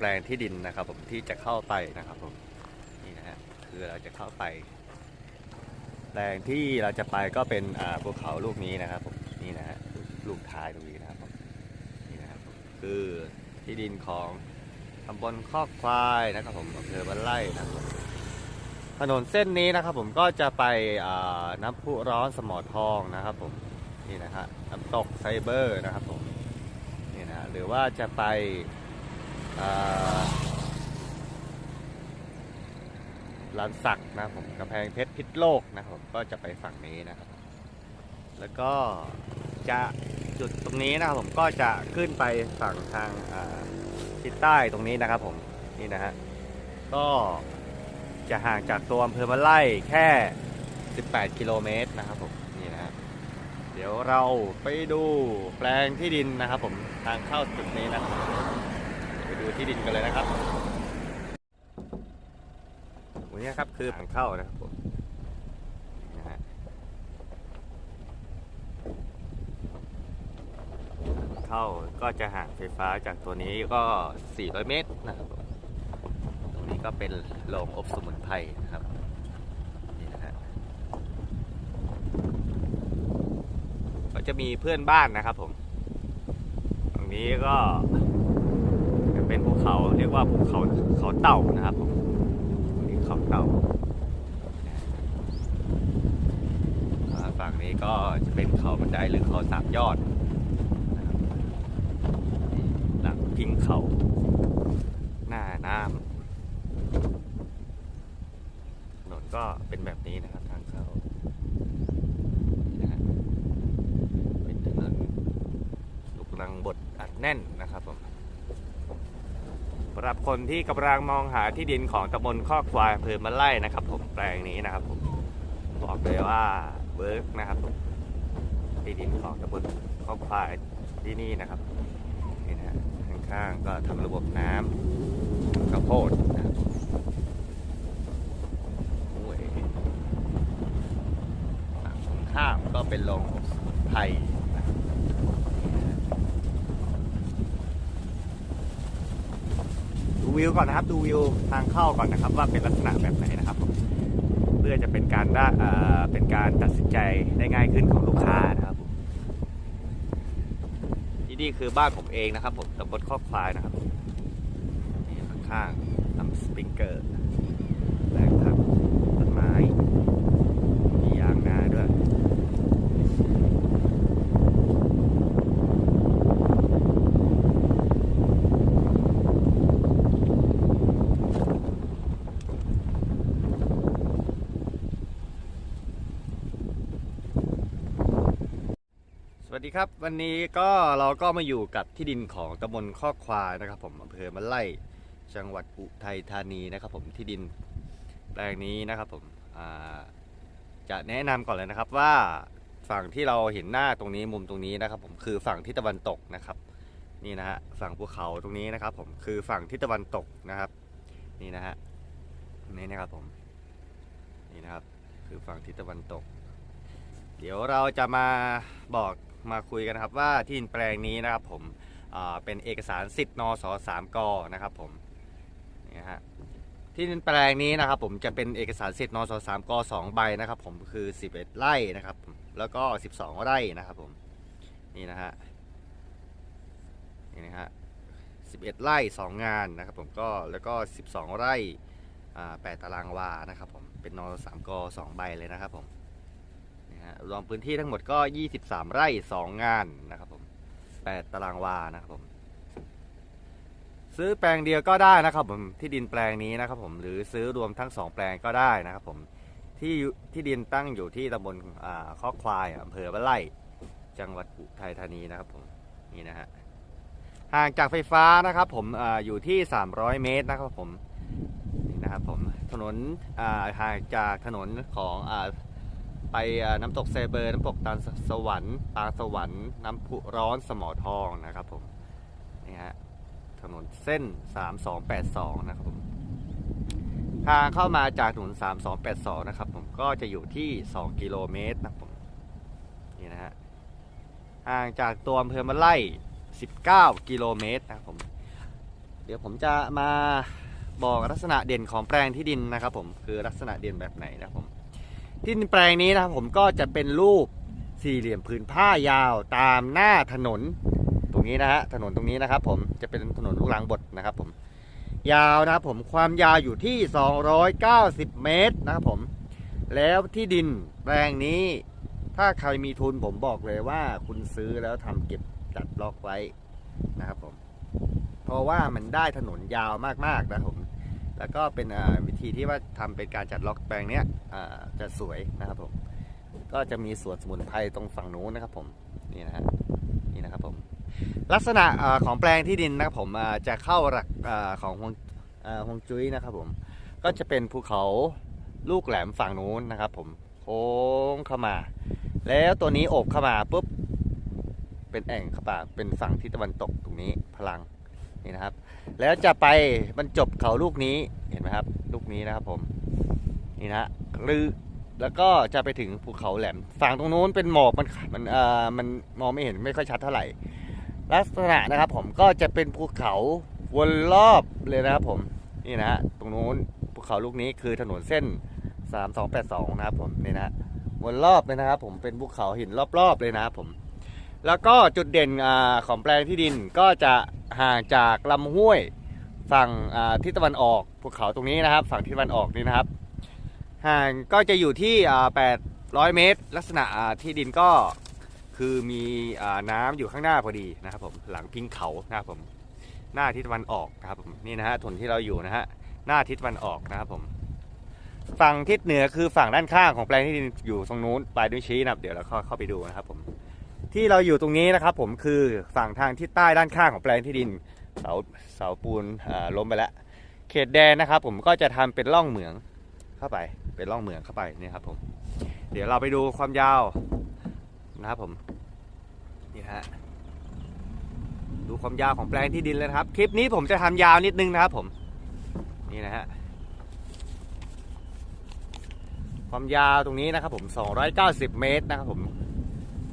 แปลงที่ดินนะครับ ผมที่จะเข้าไปนะครับผมนี่นะฮะคือเราจะเข้าไป แปลงที่เราจะไปก็เป็นอ่าภูเขาลูกนี้นะครับผมนี่นะฮะลูกท้ายตรงนี้นะครับผมนี่นะครับคือที่ดินของตำบลคอกควายนะครับผมอำเภอบ้านไร่นะครับถนนเส้นนี้นะครับผมก็จะไปน้ำพุร้อนสมอทองนะครับผมนี่นะฮะน้ำตกไซเบอร์นะครับผมนี่นะฮะหรือว่าจะไป ร้านสักนะผมกำแพงเพชรพิษโลกนะครับผมก็จะไปฝั่งนี้นะครับ แล้วก็จะจุดตรงนี้นะครับผมก็จะขึ้นไปฝั่งทางทิศใต้ตรงนี้นะครับผมนี่นะฮะก็จะห่างจากตัวอำเภอมะไล่แค่ 18 กิโลเมตรนะครับผมนี่นะฮะเดี๋ยวเราไปดูแปลงที่ดินนะครับผมทางเข้าจุดนี้นะครับ ไปดูที่ดินกันเลยนะครับวันนี้ครับคือทางเข้านะครับผมนะฮะเข้าก็จะห่างไฟฟ้าจากตัวนี้ก็ 400 เมตรนะครับผมตรงนี้ก็เป็นโรงอบสมุนไพรนะครับนี่นะฮะก็จะมีเพื่อนบ้านนะครับผม ตรงนี้ก็ เป็นภูเขาเรียกว่าภูเขาเขาเต่านะครับผมนี่เขาเต่าฝั่งนี้ก็จะเป็นเขาบันไดหรือเขาสามยอดหลังพิงเขาหน้าน้ำถนนก็เป็นแบบนี้นะครับทางเข้าเป็นถนนลูกรังบดอัดแน่นนะครับผมำหรับคนที่กำลังมองหาที่ดินของตำบลข้อควายอำเภอมะไล่นะครับ ผมแปลงนี้นะครับผมบอกเลยว่าเวิร์กนะครับผมที่ดินของตำบลข้อควายที่นี่นะครับนี่นะข้างๆก็ทำระบบน้ำข้าวโพดนะครับโอ้ยข้ามก็เป็นโรงอบสมุนไพรนะครับนี่นะฮะ ดู วิวก่อนนะครับ ดูวิวทางเข้าก่อนนะครับ ว่าเป็นลักษณะแบบไหนนะครับ เพื่อจะเป็นการได้เอ่อเป็นการตัดสินใจได้ง่ายขึ้นของลูกค้านะครับที่นี่คือบ้านผมเองนะครับ ผมตำบลข้อควายนะครับนี่ข้างๆทำสปริงเกอร์แปลงผักต้นไม้มียางนาด้วย สวัส ดีครับวันนี้ก็เราก็มาอยู่กับที่ดินของตำบลข้อควายนะครับ ผมอำเภอมะไล่จังหวัดอุทัยธานีนะครับ ผมที่ดินแปลงนี้นะครับ ผมจะแนะนำก่อนเลยนะครับว่าฝั่งที่เราเห็นหน้าตรงนี้มุมตรงนี้นะครับ ผมคือฝั่งทิศตะวันตกนะครับ นี่นะฮะฝั่งภูเขาตรงนี้นะครับ ผมคือฝั่งทิศตะวันตกนะครับ นี่นะฮะนี่นะครับผมนี่นะครับ คือฝั่งทิศตะวันตกเดี๋ยวเราจะมาบอก มาคุยกันนะครับว่าที่ดินแปลงนี้นะครับผมเป็นเอกสารสิทธิ์นสสามกนะครับผมนี่ฮะที่ดินแปลงนี้นะครับผมจะเป็นเอกสารสิทธิ์นสสามกสองใบนะครับผมคือ 11 ไร่นะครับแล้วก็ 12 ไร่นะครับผมนี่นะฮะนี่นะฮะ11 ไร่ 2 งานนะครับผมก็แล้วก็ 12 ไร่อ่า8ตารางวานะครับผมเป็นนสสามกสองใบเลยนะครับผม นะฮะรวมพื้นที่ทั้งหมดก็ 23 ไร่ 2 งานนะครับผม 8 ตารางวานะครับผม ซื้อแปลงเดียวก็ได้นะครับผมที่ดินแปลงนี้นะครับผมหรือซื้อรวมทั้ง 2 แปลงก็ได้นะครับผมที่ที่ดินตั้งอยู่ที่ตำบลอ่าข้อควายอำเภอบ้านไร่จังหวัดอุทัยธานีนะครับผมนี่นะฮะห่างจากไฟฟ้านะครับผมออยู่ที่ 300 เมตรนะครับผมนี่นะครับผมถนนห่างจากถนนของอ ไปน้ำตกเซเบอร์น้ำตกตาลสวรรค์ตาสวรรค์น้ำพุร้อนสมอทองนะครับผมนี่ฮะถนนเส้น 3282 นะครับผมทางเข้ามาจากถนน 3282 นะครับผมก็จะอยู่ที่ 2 กิโลเมตรนะครับผมนี่นะฮะห่างจากตัวอำเภอมะไล่ 19 กิโลเมตรนะครับผม เดี๋ยวผมจะมาบอกลักษณะเด่นของแปลงที่ดินนะครับผมคือลักษณะเด่นแบบไหนนะครับผม ที่ดินแปลงนี้นะครับผมก็จะเป็นรูปสี่เหลี่ยมผืนผ้ายาวตามหน้าถนนตรงนี้นะฮะถนนตรงนี้นะครับ ผมจะเป็นถนนลูกรังบดนะครับ ผม ยาวนะครับผมความยาวอยู่ที่ 290 เมตรนะครับผม แล้วที่ดินแปลงนี้ ถ้าใครมีทุนผมบอกเลยว่า คุณซื้อแล้วทำเก็บจัดล็อกไว้นะครับ ผม เพราะว่ามันได้ถนนยาวมากๆนะครับผม แล้วก็เป็นวิธีที่ว่าทำเป็นการจัดล็อกแปลงเนี้ยจะสวยนะครับผมก็จะมีสวนสมุนไพรตรงฝั่งนู้นนะครับผมนี่นะฮะนี่นะครับผมลักษณะอของแปลงที่ดินนะครับผมจะเข้าหลักอของฮวงอ่าฮวงจุ้ยนะครับผมก็จะเป็นภูเขาลูกแหลมฝั่งนู้นนะครับผมโค้งเข้ามา แล้วตัวนี้โอบเข้ามาปุ๊บเป็นแอ่งเข้ามาเป็นฝั่งทิศตะวันตกตรงนี้พลัง นี่นะครับ แล้วจะไปบรรจบเขาลูกนี้เห็นไหมครับ ลูกนี้นะครับผมนี่นะหรือแล้วก็จะไปถึงภูเขาแหลมฝั่งตรงนู้นเป็นหมอกมันมันเอ่อมันมองไม่เห็นไม่ค่อยชัดเท่าไหร่ ลักษณะนะครับผมก็จะเป็นภูเขาวนรอบเลยนะครับผมนี่นะฮะตรงนู้นภูเขาลูกนี้คือถนนเส้น 3282 นะครับผมนี่นะวนรอบเลยนะครับผมเป็นภูเขาหินรอบๆเลยนะครับผม แล้วก็จุดเด่นอของแปลงที่ดินก็จะ ห่างจากลำห้วย ฝั่งทิศตะวันออกภูเขาตรงนี้นะครับ ฝั่งทิศตะวันออกนี่นะครับ ห่างก็จะอยู่ที่800 เมตร ลักษณะที่ดินก็คือมีอน้ำอยู่ข้างหน้าพอดีนะครับผมหลังพิงเขานะครับผมหน้าทิศตะวันออกนะครับผมนี่นะฮะถนนที่เราอยู่นะฮะหน้าทิศตะวันออกนะครับผมฝั่งทิศเหนือคือฝั่งด้านข้างของแปลงที่ดินอยู่ตรงนู้นปลายด้วยชี้นะครับเดี๋ยวเราเข้าเข้าไปดูนะครับผม ที่เราอยู่ตรงนี้นะครับ ผมคือฝั่งทางทิศใต้ด้านข้างของแปลงที่ดิน เสาเสาปูนล้มไปแล้วเขตแดนนะครับ ผมก็จะทำเป็นร่องเหมืองเข้าไปเป็นร่องเหมืองเข้าไปนี่ครับผม เดี๋ยวเราไปดูความยาวนะครับผมนี่ฮะดูความยาวของแปลงที่ดินเลยครับ คลิปนี้ผมจะทำยาวนิดนึงนะครับ ผมนี่นะฮะความยาวตรงนี้นะครับผม 290 เมตรนะครับผม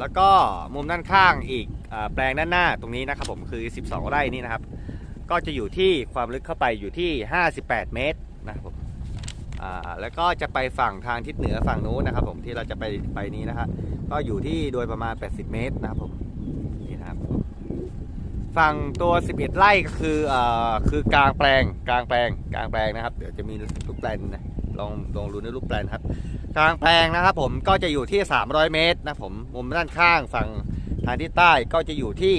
แล้วก็มุมด้านข้างอีกอแปลงด้านหน้าตรงนี้นะครับผมคือ 12 ไร่นี่นะครับ ก็จะอยู่ที่ความลึกเข้าไปอยู่ที่ 58 เมตรนะครับผมแล้วก็จะไปฝั่งทางทิศเหนือฝั่งนู้นนะครับ ผมที่เราจะไปไปนี้นะครับก็อยู่ที่โดยประมาณ 80 เมตรนะครับผมนี่นะครับฝั่งตัว 11 ไร่ก็คืออคือกลางแปลงกลางแปลงกลางแปลงนะครับ เดี๋ยวจะมีลูกแปลนนะลองลองดูในรูปแปลนครับ กลางแปลงนะครับผมก็จะอยู่ที่ 300 เมตรนะผมมุมด้านข้างฝั่งทางทิศใต้ก็จะอยู่ที่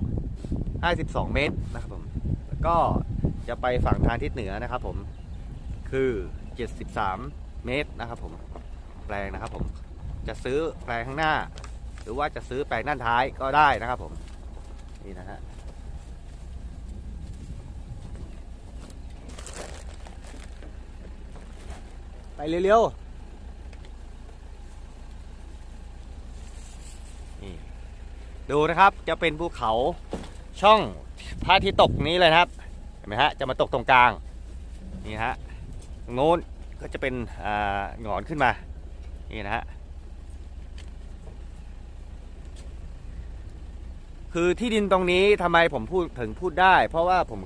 52 52 เมตรนะครับผมก็จะไปฝั่งทางทิศเหนือนะครับผมคือ 73 เมตรนะครับผมแปลงนะครับผมจะซื้อแปลงข้างหน้า หรือว่าจะซื้อแปลงด้านท้ายก็ได้นะครับผมนี่นะฮะ ไปเร็วๆดูนะครับจะเป็นภูเขาช่องพระอาทิตย์ตกนี้เลยนะครับเห็นไหมฮะจะมาตกตรงกลางนี่ฮะโน้นก็จะเป็นหงอนขึ้นมานี่นะฮะคือที่ดินตรงนี้ทำไมผมพูดถึงพูดได้ เพราะว่าผม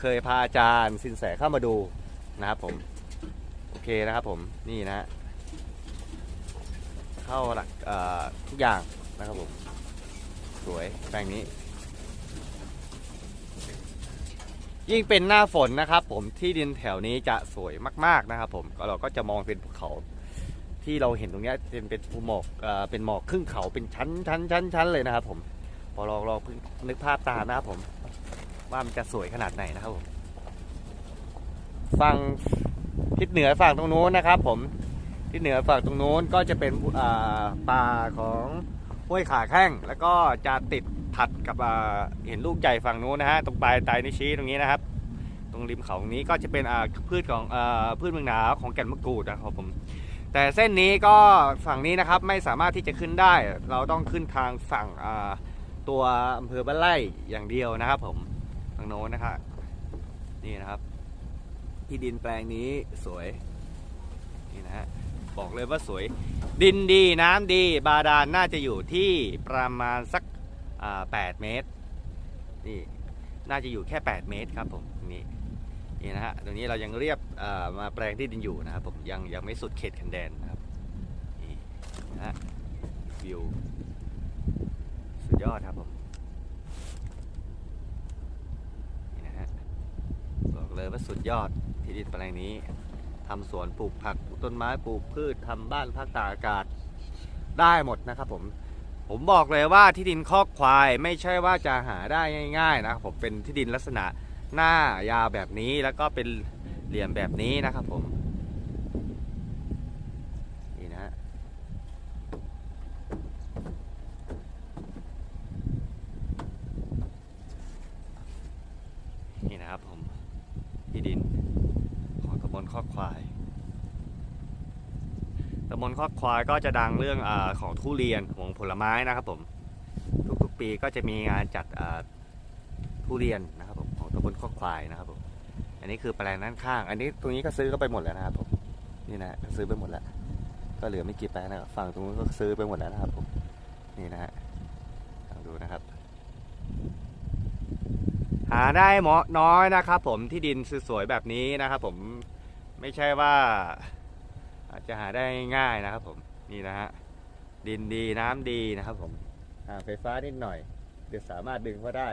เคยพาอาจารย์สินแสเข้ามาดูนะครับผม อเคนะครับผมนี่นะฮะเข้าหลักทุกอย่างนะครับผม สวยแปลงนี้ ยิ่งเป็นหน้าฝนนะครับผมที่ดินแถวนี้จะสวยมาก ๆนะครับผมก็เราก็จะมองเป็นภูเขาที่เราเห็นตรงนี้เป็นเป็นภูหมอกเอเป็นหมอกครึ่งเขาเป็นชั้นชั้นชั้นชั้นเลยนะครับผมพอลองลองนึกภาพตามนะครับผม ว่ามันจะสวยขนาดไหนนะครับผม ฟัง ทิศเหนือฝั่งตรงนู้นนะครับ ผมทิศเหนือฝั่งตรงนู้นก็จะเป็นอ่าป่าของห้วยขาแข้งแล้วก็จะติดถัดกับเห็นลูกใหญ่ฝั่งนู้นนะฮะตรงปลายไตนิชี้ตรงนี้นะครับ ตรงริมเขาตรงนี้ก็จะเป็นพืชของอพืชเมืองหนาวของแก่นมะกรูดนะครับผมแต่เส้นนี้ก็ฝั่งนี้นะครับไม่สามารถที่จะขึ้นได้ เราต้องขึ้นทางฝั่งตัวอำเภอบ้านไร่อย่างเดียวนะครับ ผมทางโน้นนะครับนี่นะครับ ที่ดินแปลงนี้สวยนี่นะฮะบอกเลยว่าสวย ดินดีน้ำดีบาดาลน่าจะอยู่ที่ประมาณสัก8เมตรนี่น่าจะอยู่แค่ 8 เมตรครับผมนี้นี่นะฮะตรงนี้เรายังเรียบมาแปลงที่ดินอยู่นะครับผมยังยังไม่สุดเขตคันแดนนะครับนี่นะฮะวิวสุดยอดครับผมนี่นะฮะบอกเลยว่าสุดยอด ที่ดินแปลงนี้ทำสวนปลูกผักปลูกต้นไม้ปลูกพืชทำบ้านพักตากอากาศได้หมดนะครับผมผมบอกเลยว่าที่ดินคอกควายไม่ใช่ว่าจะหาได้ง่าย ๆ นะครับผมเป็นที่ดินลักษณะหน้ายาวแบบนี้แล้วก็เป็นเหลี่ยมแบบนี้นะครับผมนี่นะฮะนี่นะครับผมที่ดินของตำบล ควายตำบลคอกควายก็จะดังเรื่องอของทุเรียนของผลไม้นะครับผม ทุกๆปีก็จะมีงานจัดทุเรียนนะครับผมของตำบลข้อควายนะครับผมอันนี้คือแปลงด้านข้าง อันนี้ตรงนี้ก็ซื้อก็ไปหมดแล้วนะครับผมนี่นะซื้อไปหมดแล้ว ก็เหลือไม่กี่แปลงนะครับฝั่งตรงนู้นก็ซื้อไปหมดแล้วนะครับผมนี่นะฮะลองดูนะครับ หาได้เหมาะน้อยนะครับ ผมที่ดินสวยๆแบบนี้นะครับผม ไม่ใช่ว่าอาจจะหาได้ง่ายนะครับผมนี่นะฮะดินดีน้ำดีนะครับผมอ่าไฟฟ้านิดหน่อยเดี๋ยวสามารถดึงเข้าได้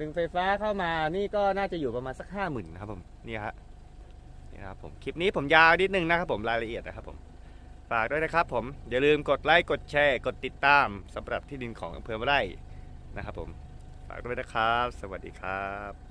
ดึงไฟฟ้าเข้ามานี่ก็น่าจะอยู่ประมาณสักห้าหมื่นนะครับผมนี่ฮะนี่นะครับผมคลิปนี้ผมยาวนิดนึงนะครับผมรายละเอียดนะครับผมฝากด้วยนะครับผมอย่าลืมกดไลค์กดแชร์ กดติดตามสำหรับที่ดินของอำเภอมะไร่นะครับผมฝากด้วยนะครับ สวัสดีครับ